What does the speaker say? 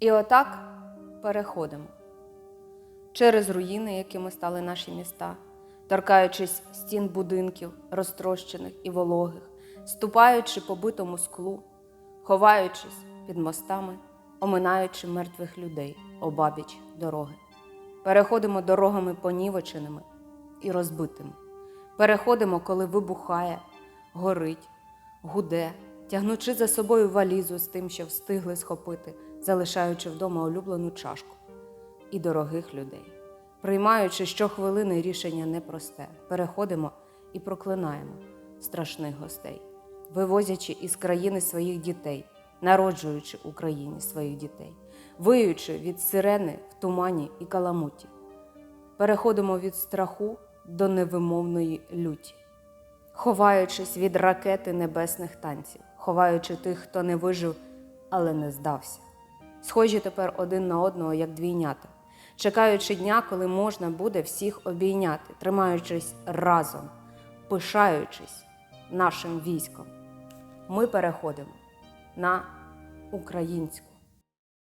І отак переходимо через руїни, якими стали наші міста, торкаючись стін будинків, розтрощених і вологих, ступаючи по битому склу, ховаючись під мостами, оминаючи мертвих людей обабіч дороги. Переходимо дорогами понівеченими і розбитими. Переходимо, коли вибухає, горить, гуде, тягнучи за собою валізу з тим, що встигли схопити, залишаючи вдома улюблену чашку і дорогих людей. Приймаючи щохвилини рішення непросте, переходимо і проклинаємо страшних гостей, вивозячи із країни своїх дітей, народжуючи Україні своїх дітей, виючи від сирени в тумані і каламуті. Переходимо від страху до невимовної люті, ховаючись від ракети небесних танців, ховаючи тих, хто не вижив, але не здався. Схожі тепер один на одного, як двійнята, чекаючи дня, коли можна буде всіх обійняти, тримаючись разом, пишаючись нашим військом. Ми переходимо на українську.